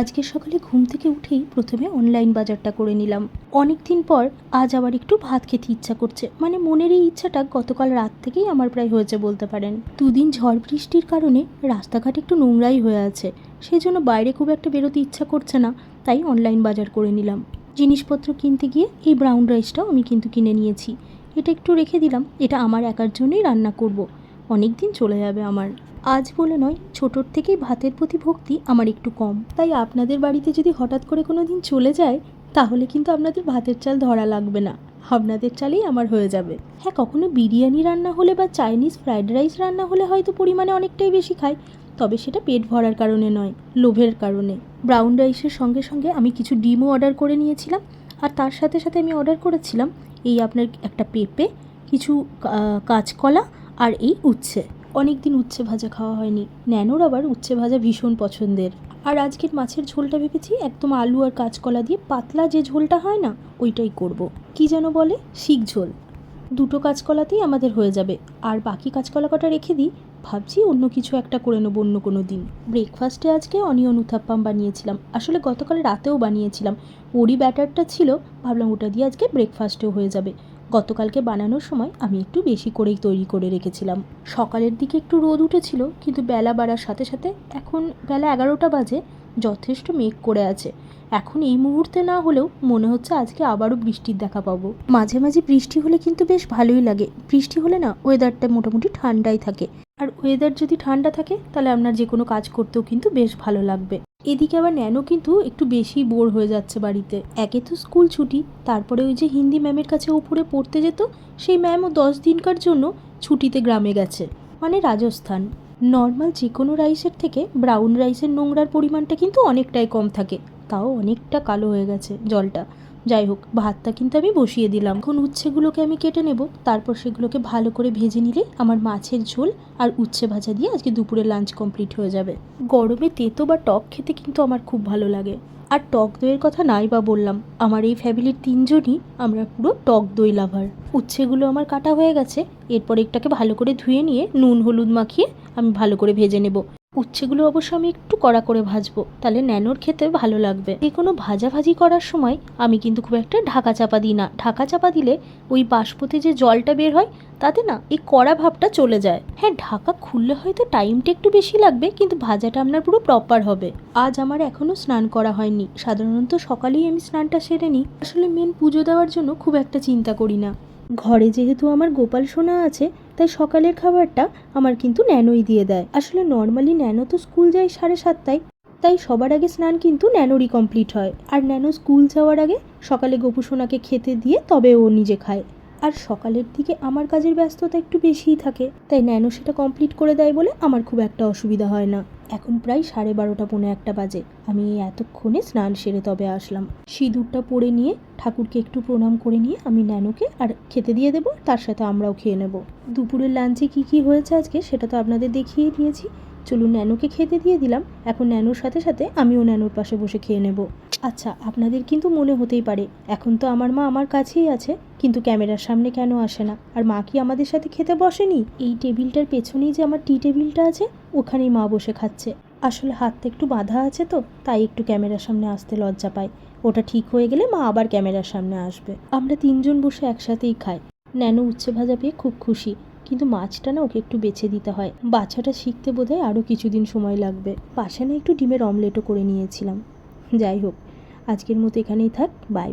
আজকে সকালে ঘুম থেকে উঠেই প্রথমে অনলাইন বাজারটা করে নিলাম। অনেক দিন পর আজ আবার একটু ভাত খেতে ইচ্ছা করছে। মানে মনের এই ইচ্ছাটা গতকাল রাত থেকেই আমার প্রায় হয়েছে বলতে পারেন। দুদিন ঝড় বৃষ্টির কারণে রাস্তাঘাট একটু নোংরাই হয়ে আছে। সেই জন্য বাইরে খুব একটা বেরোতে ইচ্ছা করছে না, তাই অনলাইন বাজার করে নিলাম। জিনিসপত্র কিনতে গিয়ে এই ব্রাউন রাইসটাও আমি কিন্তু কিনে নিয়েছি। এটা একটু রেখে দিলাম, এটা আমার একার জন্যই রান্না করব। অনেক দিন চলে যাবে আমার। আজ বলে নয়, ছোটোর থেকেই ভাতের প্রতি ভক্তি আমার একটু কম। তাই আপনাদের বাড়িতে যদি হঠাৎ করে কোনো দিন চলে যায়, তাহলে কিন্তু আপনাদের ভাতের চাল ধরা লাগবে না। আপনাদের চালেই আমার হয়ে যাবে। হ্যাঁ কখনো বিরিয়ানি রান্না হলে বা চাইনিজ ফ্রাইড রাইস রান্না হলে হয়তো পরিমাণে অনেকটাই বেশি খাই, তবে সেটা পেট ভরার কারণে নয়, লোভের কারণে। ব্রাউন রাইসের সঙ্গে সঙ্গে আমি কিছু ডিমও অর্ডার করে নিয়েছিলাম, আর তার সাথে সাথে আমি অর্ডার করেছিলাম এই আপনার একটা পেঁপে, কিছু কাঁচকলা, আর এই উচ্ছে। অনেক দিন উচ্ছে ভাজা খাওয়া হয়নি। ন্যানোর আবার উচ্ছে ভাজা ভীষণ পছন্দের। আর আজকের মাছের ঝোলটা ভেবেছি একদম আলু আর কাঁচকলা দিয়ে পাতলা যে ঝোলটা হয় না, ওইটাই করব। কি যেন বলে? শিক ঝোল। দুটো কাঁচকলাতেই আমাদের হয়ে যাবে। আর বাকি কাঁচকলা কটা রেখে দিই, ভাবছি অন্য কিছু একটা করে নেব অন্য কোনো দিন। ব্রেকফাস্টে আজকে অনিয়ন উত্থাপ্পাম বানিয়েছিলাম। আসলে গতকাল রাতেও বানিয়েছিলাম। ওরই ব্যাটারটা ছিল, ভাবলাম ওটা দিয়ে আজকে ব্রেকফাস্টেও হয়ে যাবে। গতকালকে বানানোর সময় আমি একটু বেশি করেই তৈরি করে রেখেছিলাম। সকালের দিকে একটু রোদ উঠেছিল, কিন্তু বেলা বাড়ার সাথে সাথে এখন বেলা এগারোটা বাজে, যথেষ্ট মেঘ করে আছে। এখন এই মুহূর্তে না হলেও মনে হচ্ছে আজকে আবারও বৃষ্টির দেখা পাবো। মাঝে মাঝে বৃষ্টি হলে কিন্তু বেশ ভালোই লাগে। বৃষ্টি হলে না ওয়েদারটা মোটামুটি ঠান্ডাই থাকে। আর ওয়েদার যদি ঠান্ডা থাকে, তাহলে আপনার যে কোনো কাজ করতেও কিন্তু বেশ ভালো লাগবে। এদিকে আবার ন্যানো কিন্তু একটু বেশি বোর হয়ে যাচ্ছে বাড়িতে। একে তো স্কুল ছুটি, তারপরে ওই যে হিন্দি ম্যামের কাছে উপরে পড়তে যেত, সেই ম্যামও দশ দিনকার জন্য ছুটিতে গ্রামে গেছে মানে রাজস্থান। নর্মাল যে কোনো রাইসের থেকে ব্রাউন রাইসের নোংরার পরিমাণটা কিন্তু অনেকটাই কম থাকে, তাও অনেকটা কালো হয়ে গেছে জলটা। যাই হোক, ভাতটা কিন্তু আমি বসিয়ে দিলাম। এখন উচ্ছেগুলোকে আমি কেটে নেব। তারপর সেগুলোকে ভালো করে ভেজে নিলে আমার মাছের ঝোল আর উচ্ছে ভাজা দিয়ে আজকে দুপুরে লাঞ্চ কমপ্লিট হয়ে যাবে। গরমে তেতো বা টক খেতে কিন্তু আমার খুব ভালো লাগে। আর টক দইয়ের কথা নাই বা বললাম, আমার এই ফ্যামিলির তিনজনই আমরা পুরো টক দই লাভার। উচ্ছেগুলো আমার কাটা হয়ে গেছে, এরপর একটাকে ভালো করে ধুয়ে নিয়ে নুন, হলুদ মাখিয়ে আমি ভালো করে ভেজে নেব। উচ্ছেগুলো অবশ্য আমি একটু কড়া করে ভাজবো, তাহলে ন্যানোর খেতে ভালো লাগবে। যে কোনো ভাজাভাজি করার সময় আমি কিন্তু খুব একটা ঢাকা চাপা দিই না। ঢাকা চাপা দিলে ওই বাষ্পতে যে জলটা বের হয়, তাতে না এই কড়া ভাবটা চলে যায়। হ্যাঁ ঢাকা খুললে হয়তো টাইমটা একটু বেশি লাগবে, কিন্তু ভাজাটা আপনার পুরো প্রপার হবে। আজ আমার এখনও স্নান করা হয়নি। সাধারণত সকালেই আমি স্নানটা সেরে নিই। আসলে মেন পুজো দেওয়ার জন্য খুব একটা চিন্তা করি না। ঘরে যেহেতু আমার গোপাল সোনা আছে তাই সকালের খাবারটা আমার কিন্তু ন্যানোই দিয়ে দেয়। আসলে নর্মালি ন্যানো তো স্কুল যায় সাড়ে সাতটায়, তাই সবার আগে স্নান কিন্তু ন্যানোরই কমপ্লিট হয়। আর ন্যানো স্কুল যাওয়ার আগে সকালে গোপুসোনাকে খেতে দিয়ে তবে ও নিজে খায়। আর সকালের দিকে আমার কাজের ব্যস্ততা একটু বেশিই থাকে, তাই ন্যানো সেটা কমপ্লিট করে দেয় বলে আমার খুব একটা অসুবিধা হয় না। এখন প্রায় সাড়ে বারোটা পনেরো একটা বাজে। আমি এতক্ষণে স্নান সেরে তবে আসলাম। সিঁদুরটা পরে নিয়ে ঠাকুরকে একটু প্রণাম করে নিয়ে আমি ন্যানোকে আর খেতে দিয়ে দেবো, তার সাথে আমরাও খেয়ে নেব। দুপুরের লাঞ্চে কি কি হয়েছে আজকে সেটা তো আপনাদের দেখিয়ে দিয়েছি। চলুন ন্যানোকে খেতে দিয়ে দিলাম। এখন ন্যানোর সাথে সাথে আমিও ন্যানোর পাশে বসে খেয়ে নেব। আচ্ছা আপনাদের কিন্তু মনে হতেই পারে, এখন তো আমার মা আমার কাছেই আছে, কিন্তু ক্যামেরার সামনে কেন আসে না? আর মা কি আমাদের সাথে খেতে বসেনি? এই টেবিলটার পেছনেই যে আমার টি টেবিলটা আছে, ওখানেই মা বসে খাচ্ছে। আসলে হাতটা একটু বাঁধা আছে তো, তাই একটু ক্যামেরার সামনে আসতে লজ্জা পায়। ওটা ঠিক হয়ে গেলে মা আবার ক্যামেরার সামনে আসবে। আমরা তিনজন বসে একসাথেই খাই। ন্যানো উচ্ছে ভাজা পেয়ে খুব খুশি। কিন্তু মাছটা না ওকে একটু বেছে দিতে হয়। বাচ্চাটা শিখতে বোধ হয় আরও কিছুদিন সময় লাগবে। পাশে না একটু ডিমের অমলেটও করে নিয়েছিলাম। যাই হোক, আজকের মতো এখানেই থাক। বাই।